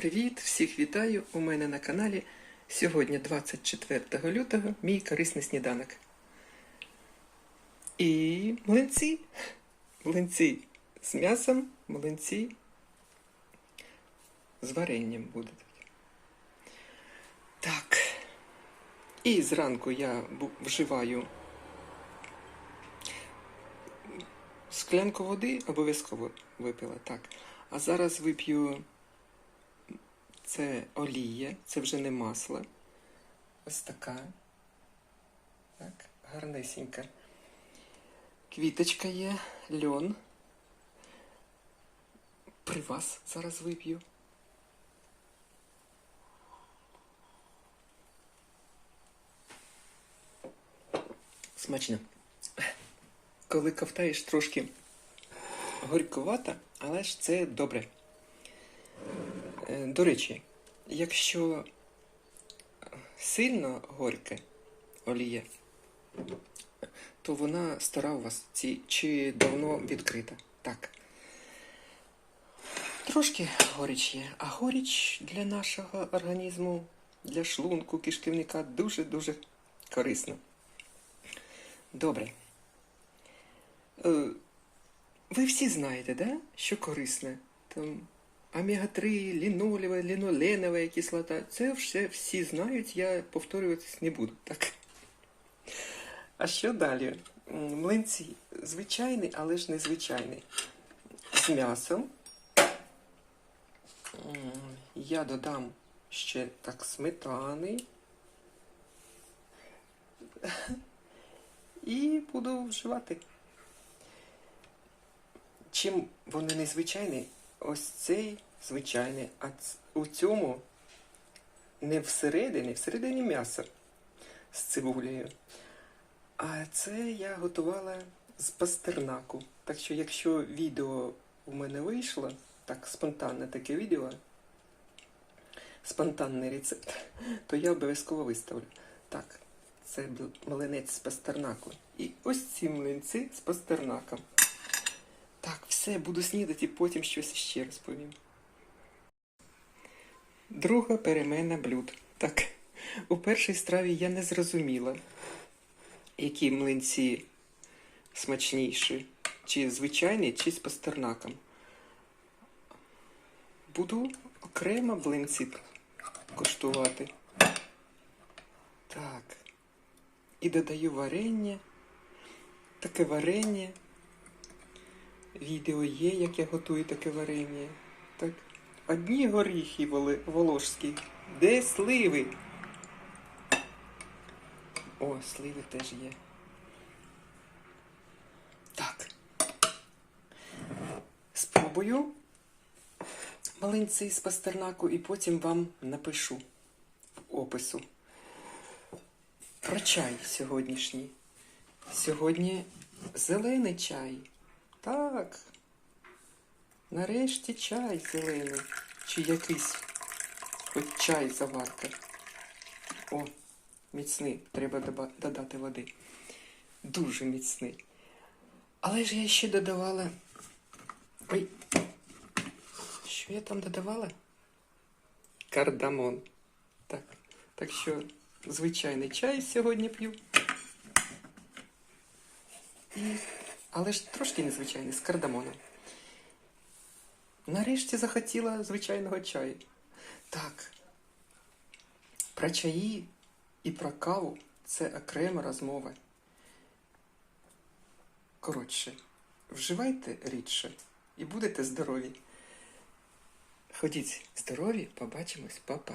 Привіт! Всіх вітаю! У мене на каналі. Сьогодні 24 лютого мій корисний сніданок. І млинці. Млинці з м'ясом, млинці з варенням будуть. Так. І зранку я вживаю склянку води обов'язково випила. Так. А зараз вип'ю це олія, це вже не масло. Ось така. Так, гарнесенька. Квіточка є, льон. При вас зараз вип'ю. Смачно. Коли ковтаєш трошки горькувата, але ж це добре. Е, До речі, якщо сильно горьке олія, то вона стара у вас ці, чи давно відкрита. Так. Трошки горіч є, а горіч для нашого організму, для шлунку, кишківника дуже-дуже корисно. Добре. Е, Ви всі знаєте, да? що корисне? Там омега-3, лінолева, ліноленова кислота. Це все всі знають, я повторюватись не буду. Так. А що далі? Млинці звичайний, але ж незвичайний. З м'ясом. Я додам ще так сметани. І буду вживати. Чим вони незвичайні, ось цей звичайний, а у цьому не всередині, всередині м'ясо з цибулею. А це я готувала з пастернаку. Так що, якщо відео у мене вийшло, так, спонтанне таке відео, спонтанний рецепт, то я обов'язково виставлю. Так, це млинець з пастернаку. І ось ці млинці з пастернаком. Так, все, буду снідати, потім щось ще розповім. Друга перемена блюд. Так, у першій страві я не зрозуміла, які млинці смачніші, чи звичайні, чи з пастернаком. Буду окремо млинці коштувати. Так. І додаю варення. Таке варення. Відео є, як я готую таке варення. Так. Одні горіхи волошські. Де сливи? О, сливи теж є. Так. Спробую малинці з пастернаку і потім вам напишу в опису. Про чай сьогоднішній. Сьогодні зелений чай. Так. Нарешті чай зелений. Чи якийсь хоч чай заварка. О, міцний. Треба додати води. Дуже міцний. Але ж я ще додавала. Ой. Що я там додавала? Кардамон. Так. Так що звичайний чай сьогодні п'ю. І... Але ж трошки незвичайний з кардамоном. Нарешті захотіла звичайного чаю. Так. Про чаї і про каву це окрема розмова. Коротше, вживайте рідше і будете здорові. Ходіть здорові, побачимось, папа.